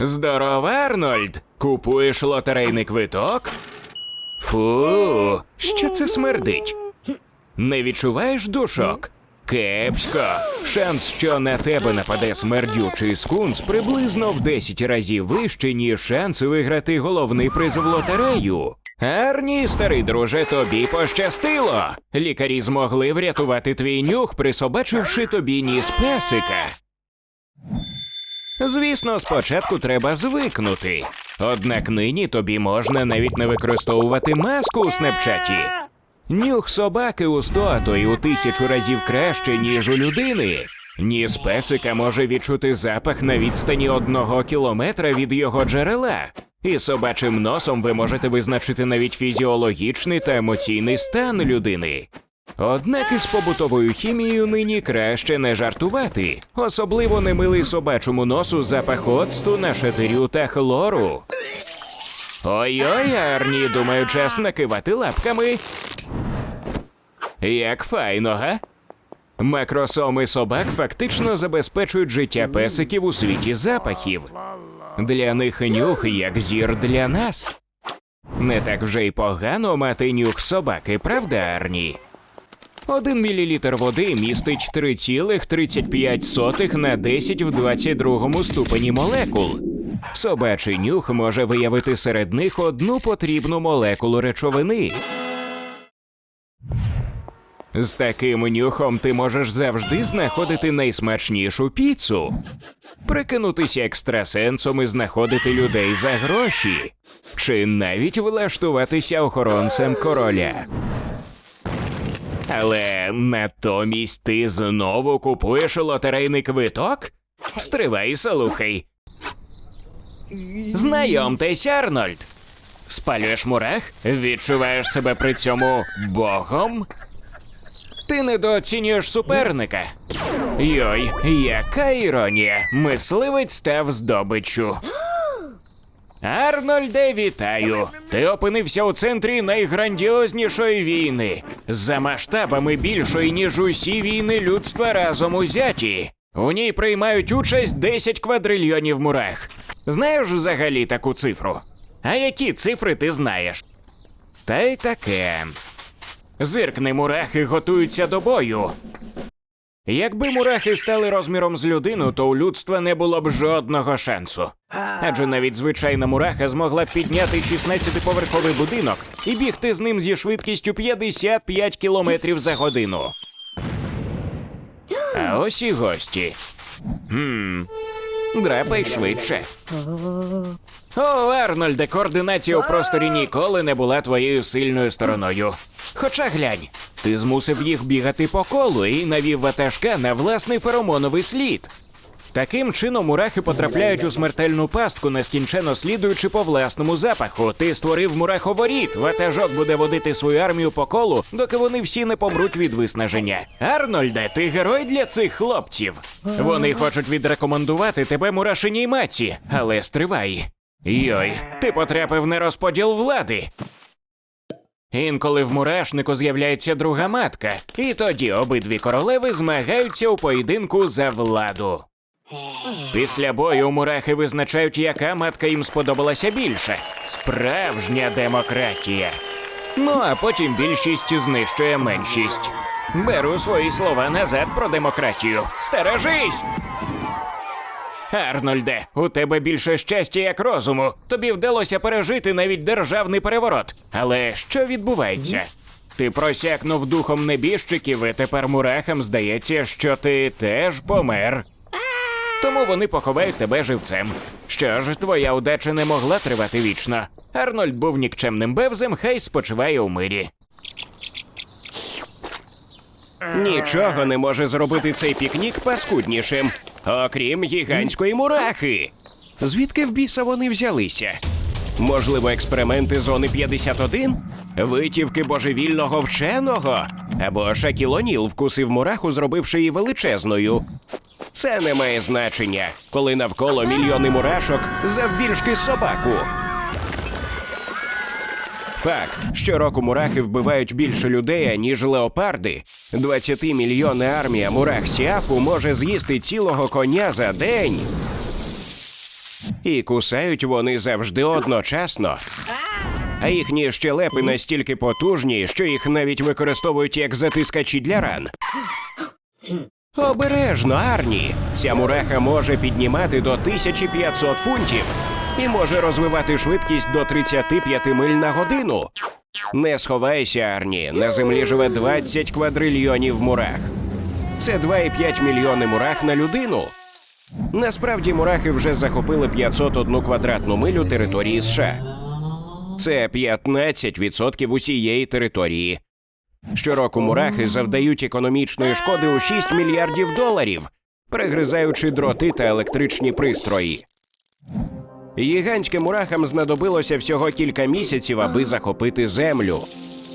Здорово, Арнольд! Купуєш лотерейний квиток? Фу, що це смердить? Не відчуваєш душок? Кепсько. Шанс, що на тебе нападе смердючий скунс, приблизно в 10 разів вищий, ніж шанс виграти головний приз в лотерею. Арні, старий друже, тобі пощастило. Лікарі змогли врятувати твій нюх, присобачивши тобі ніс песика. Звісно, спочатку треба звикнути. Однак нині тобі можна навіть не використовувати маску у снепчаті. Нюх собаки у сто, а то й у тисячу разів краще, ніж у людини. Ніс песика може відчути запах на відстані одного кілометра від його джерела. І собачим носом ви можете визначити навіть фізіологічний та емоційний стан людини. Однак із побутовою хімією нині краще не жартувати, особливо не милий собачому носу запах оцту, нашатирю та хлору. Ой-ой, Арні, думаю, час накивати лапками. Як файно, га? Макросоми собак фактично забезпечують життя песиків у світі запахів. Для них нюх як зір для нас. Не так вже й погано мати нюх собаки, правда, Арні? Один мілілітр води містить 3,35 на 10 в 22 ступені молекул. Собачий нюх може виявити серед них одну потрібну молекулу речовини. З таким нюхом ти можеш завжди знаходити найсмачнішу піцу, прикинутися екстрасенсом і знаходити людей за гроші, чи навіть влаштуватися охоронцем короля. Але натомість ти знову купуєш лотерейний квиток? Стривай, слухай. Знайомтесь, Арнольд. Спалюєш мурах? Відчуваєш себе при цьому богом? Ти недооцінюєш суперника. Йой, яка іронія! Мисливець став здобиччю. Арнольде, вітаю! Ти опинився у центрі найграндіознішої війни, за масштабами більшої, ніж усі війни людства разом узяті. У ній приймають участь 10 квадрильйонів мурах. Знаєш взагалі таку цифру? А які цифри ти знаєш? Та й таке. Зиркни мурахи готуються до бою. Якби мурахи стали розміром з людину, то у людства не було б жодного шансу. Адже навіть звичайна мураха змогла б підняти 16-поверховий будинок і бігти з ним зі швидкістю 55 кілометрів за годину. А ось і гості. Хм. Драпай швидше. О, Арнольде, координація у просторі ніколи не була твоєю сильною стороною. Хоча глянь, ти змусив їх бігати по колу і навів ватажка на власний феромоновий слід. Таким чином мурахи потрапляють у смертельну пастку, нескінченно слідуючи по власному запаху. Ти створив мураховоріт. Ватажок буде водити свою армію по колу, доки вони всі не помруть від виснаження. Арнольде, ти герой для цих хлопців. Вони хочуть відрекомендувати тебе мурашиній маці, але стривай. Йой, ти потрапив на розподіл влади. Інколи в мурашнику з'являється друга матка, і тоді обидві королеви змагаються у поєдинку за владу. Після бою мурахи визначають, яка матка їм сподобалася більше. Справжня демократія. Ну а потім більшість знищує меншість. Беру свої слова назад про демократію. Стережись! Арнольде, у тебе більше щастя як розуму. Тобі вдалося пережити навіть державний переворот. Але що відбувається? Ти просякнув духом небіжчиків, і тепер мурахам здається, що ти теж помер. Тому вони поховають тебе живцем. Що ж, твоя удача не могла тривати вічно. Арнольд був нікчемним бевзем, хай спочиває у мирі. Нічого не може зробити цей пікнік паскуднішим, окрім гігантської мурахи. Звідки в біса вони взялися? Можливо, експерименти зони 51? Витівки божевільного вченого? Або Шакілоніл вкусив мураху, зробивши її величезною. Це не має значення, коли навколо мільйони мурашок завбільшки собаку. Факт: щороку мурахи вбивають більше людей, аніж леопарди. 20-мільйонна армія мурах Сіафу може з'їсти цілого коня за день. І кусають вони завжди одночасно. А їхні щелепи настільки потужні, що їх навіть використовують як затискачі для ран. Обережно, Арні! Ця мураха може піднімати до 1500 фунтів і може розвивати швидкість до 35 миль на годину. Не сховайся, Арні. На землі живе 20 квадрильйонів мурах. Це 2,5 мільйони мурах на людину. Насправді мурахи вже захопили 501 квадратну милю території США. Це 15% усієї території. Щороку мурахи завдають економічної шкоди у 6 мільярдів доларів, перегризаючи дроти та електричні пристрої. Гігантським мурахам знадобилося всього кілька місяців, аби захопити землю.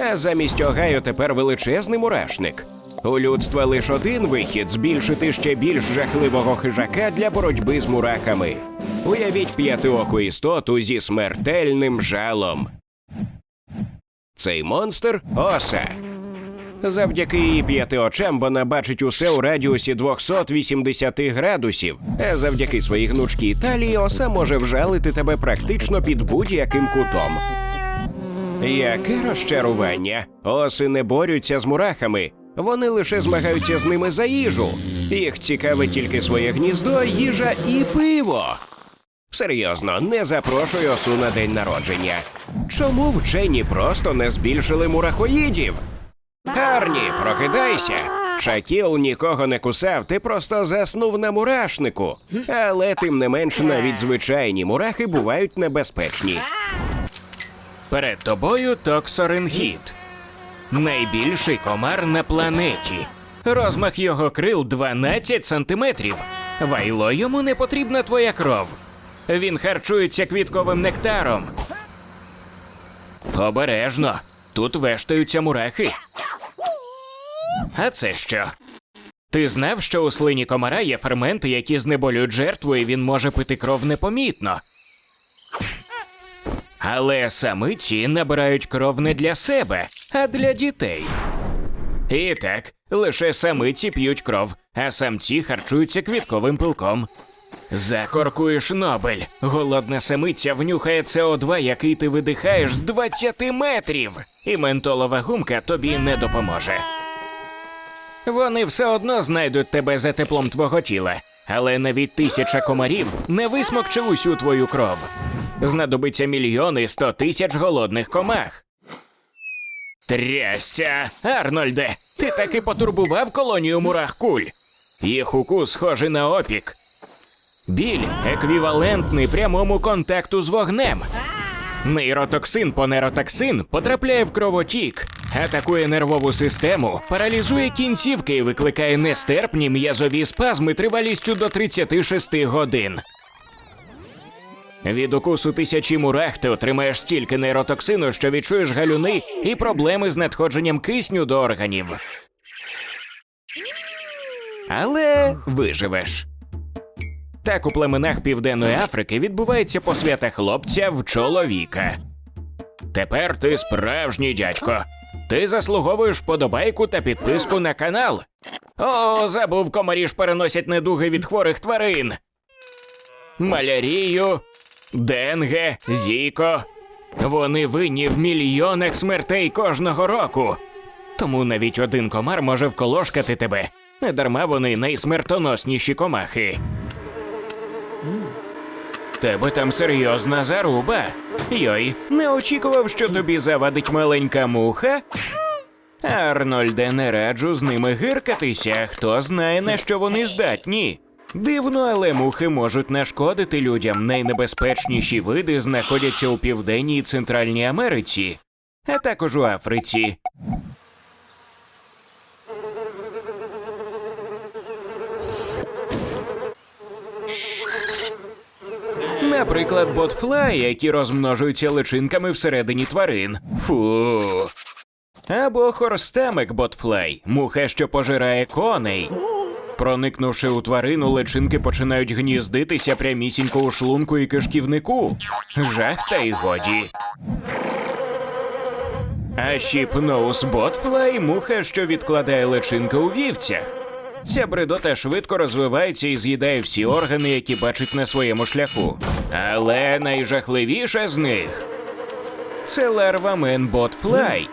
А замість Огайо тепер величезний мурашник. У людства лише один вихід збільшити ще більш жахливого хижака для боротьби з мурахами. Уявіть п'ятиоку істоту зі смертельним жалом. Цей монстр оса. Завдяки її п'яти очам вона бачить усе у радіусі 280 градусів, а завдяки своїй гнучкій талії оса може вжалити тебе практично під будь-яким кутом. Яке розчарування? Оси не борються з мурахами, вони лише змагаються з ними за їжу. Їх цікавить тільки своє гніздо, їжа і пиво. Серйозно, не запрошую осу на день народження. Чому вчені просто не збільшили мурахоїдів? Гарні, прокидайся. Шакіл нікого не кусав, ти просто заснув на мурашнику. Але тим не менш, навіть звичайні мурахи бувають небезпечні. Перед тобою токсоренхіт. Найбільший комар на планеті. Розмах його крил 12 сантиметрів. Вайло йому не потрібна твоя кров. Він харчується квітковим нектаром. Обережно. Тут вештаються мурахи. А це що? Ти знав, що у слині комара є ферменти, які знеболюють жертву, і він може пити кров непомітно. Але самиці набирають кров не для себе, а для дітей. І так, лише самиці п'ють кров, а самці харчуються квітковим пилком. Закоркуєш Нобель. Голодна самиця внюхає СО2, який ти видихаєш з 20 метрів, і ментолова гумка тобі не допоможе. Вони все одно знайдуть тебе за теплом твого тіла, але навіть тисяча комарів не висмокче усю твою кров. Знадобиться мільйони сто тисяч голодних комах. Трясця, Арнольде, ти таки потурбував колонію мурах куль. Їх укус схожий на опік. Біль еквівалентний прямому контакту з вогнем. Нейротоксин по нейротоксин потрапляє в кровотік, атакує нервову систему, паралізує кінцівки і викликає нестерпні м'язові спазми тривалістю до 36 годин. Від укусу тисячі мурах ти отримаєш стільки нейротоксину, що відчуєш галюни і проблеми з надходженням кисню до органів. Але виживеш. Так у племенах Південної Африки відбувається посвята хлопця в чоловіка. Тепер ти справжній дядько. Ти заслуговуєш подобайку та підписку на канал. О, забув, комарі ж переносять недуги від хворих тварин. Малярію, денге, зіко. Вони винні в мільйонах смертей кожного року. Тому навіть один комар може вколошкати тебе. Недарма вони найсмертоносніші комахи. Тебе там серйозна заруба. Йой, не очікував, що тобі завадить маленька муха. Арнольде, не раджу з ними гиркатися. Хто знає, на що вони здатні. Дивно, але мухи можуть нашкодити людям. Найнебезпечніші види знаходяться у Південній і Центральній Америці, а також у Африці. Наприклад, ботфлаї, які розмножуються личинками всередині тварин. Фу. Або хорстемик ботфлай, муха, що пожирає коней. Проникнувши у тварину, личинки починають гніздитися прямісінько у шлунку і кишківнику. Жах та й годі. А щіпноус ботфлай муха, що відкладає личинки у вівцях. Ця бредота швидко розвивається і з'їдає всі органи, які бачить на своєму шляху. Але найжахливіша з них це ларва Менботфлай.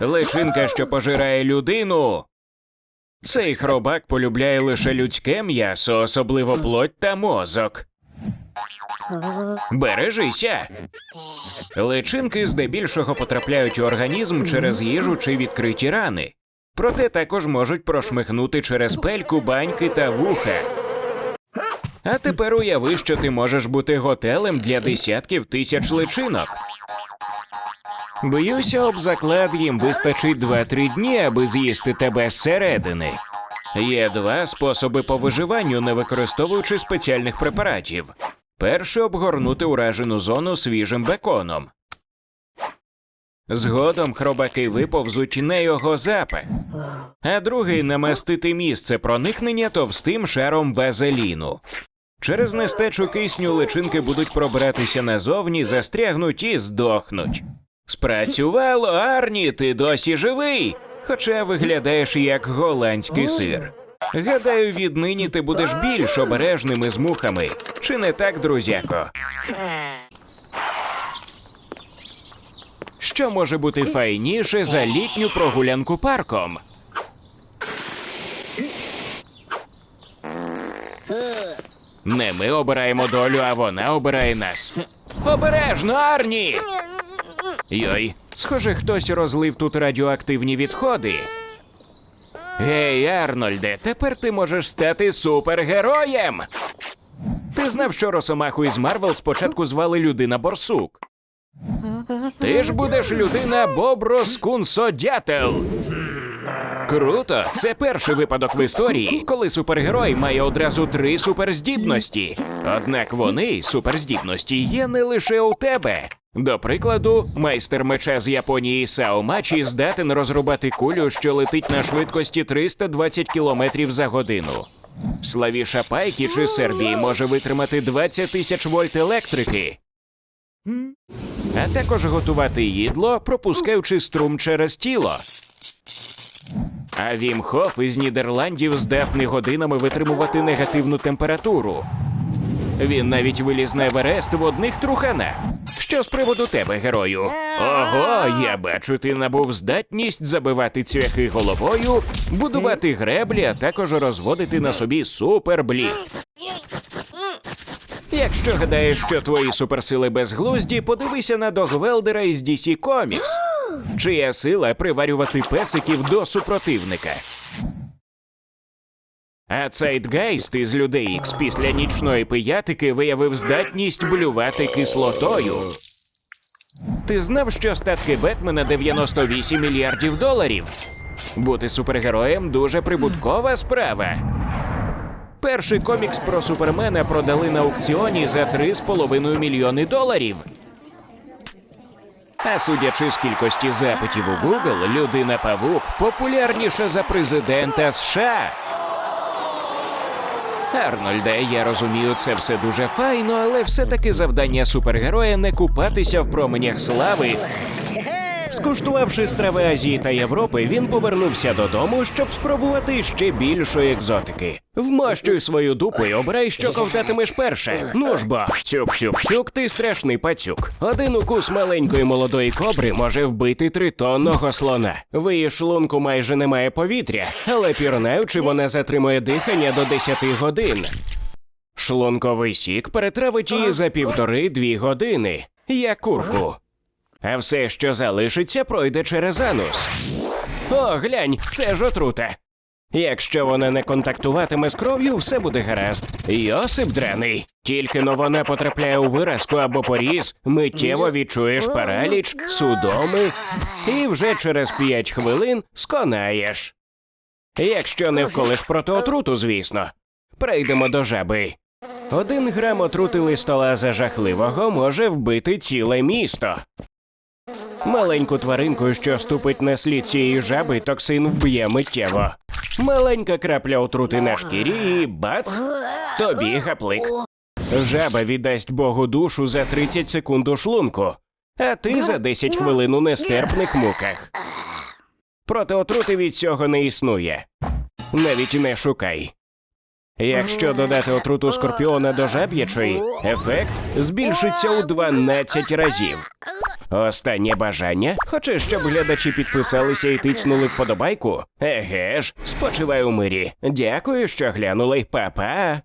Личинка, що пожирає людину. Цей хробак полюбляє лише людське м'ясо, особливо плоть та мозок. Бережися. Личинки здебільшого потрапляють у організм через їжу чи відкриті рани. Проте також можуть прошмихнути через пельку, баньки та вуха. А тепер уяви, що ти можеш бути готелем для десятків тисяч личинок. Б'юся об заклад, їм вистачить 2-3 дні, аби з'їсти тебе зсередини. Є два способи по виживанню, не використовуючи спеціальних препаратів. Перше обгорнути уражену зону свіжим беконом. Згодом хробаки виповзуть на його запах, а другий намастити місце проникнення товстим шаром вазеліну. Через нестечу кисню личинки будуть пробиратися назовні, застрягнуть і здохнуть. Спрацювало, Арні, ти досі живий, хоча виглядаєш як голландський сир. Гадаю, віднині ти будеш більш обережним із мухами. Чи не так, друзяко? Що може бути файніше за літню прогулянку парком? Не ми обираємо долю, а вона обирає нас. Обережно, Арні! Йой, схоже, хтось розлив тут радіоактивні відходи. Гей, Арнольде, тепер ти можеш стати супергероєм. Ти знав, що Росомаху із Марвел спочатку звали людина Борсук. Ти ж будеш людина Боброскунсодятел. Круто! Це перший випадок в історії, коли супергерой має одразу три суперздібності. Однак вони, суперздібності, є не лише у тебе. До прикладу, майстер меча з Японії Сао Мачі здатен розрубати кулю, що летить на швидкості 320 км за годину. Славіша Пайкі чи Сербії може витримати 20 тисяч вольт електрики. А також готувати їдло, пропускаючи струм через тіло. А Вім Хоф із Нідерландів здатний годинами витримувати негативну температуру. Він навіть виліз на Еверест в одних труханах. Що з приводу тебе, герою? Ого, я бачу, ти набув здатність забивати цвяхи головою, будувати греблі, а також розводити на собі суперблік. Якщо гадаєш, що твої суперсили безглузді, подивися на Догвелдера із DC Comics. Чия сила приварювати песиків до супротивника. А Цейтгейст із людей Ікс після нічної пиятики виявив здатність блювати кислотою. Ти знав, що статки Бетмена 98 мільярдів доларів? Бути супергероєм дуже прибуткова справа. Перший комікс про супермена продали на аукціоні за 3,5 мільйони доларів. А судячи з кількості запитів у Google, людина Павук популярніша за президента США. Арнольде, я розумію, це все дуже файно, але все-таки завдання супергероя не купатися в променях слави. Скуштувавши страви Азії та Європи, він повернувся додому, щоб спробувати ще більшої екзотики. Вмощуй свою дупу і обирай, що ковтатимеш перше. Ну ж бо, цюк-цюк-цюк, ти страшний пацюк. Один укус маленької молодої кобри може вбити тритонного слона. В її шлунку майже немає повітря, але пірнаючи, вона затримує дихання до 10 годин. Шлунковий сік перетравить її за півтори-дві години, як курку. А все, що залишиться, пройде через анус. О, глянь, це ж отрута. Якщо вона не контактуватиме з кров'ю, все буде гаразд. Йосип драний. Тільки но вона потрапляє у виразку або поріз, миттєво відчуєш параліч, судоми, і вже через 5 хвилин сконаєш. Якщо не вколиш проти отруту, звісно. Прийдемо до жаби. Один грам отрути листолаза жахливого може вбити ціле місто. Маленьку тваринку, що ступить на слід цієї жаби, токсин вб'є миттєво. Маленька крапля отрути на шкірі і бац! Тобі гаплик. Жаба віддасть Богу душу за 30 секунд у шлунку, а ти за 10 хвилин у нестерпних муках. Проти отрути від цього не існує. навіть не шукай. Якщо додати отруту скорпіона до жаб'ячої, ефект збільшиться у 12 разів. Останнє бажання? хоче, щоб глядачі підписалися і тицнули вподобайку? Еге ж, спочивай у мирі. Дякую, що глянули, Па-па!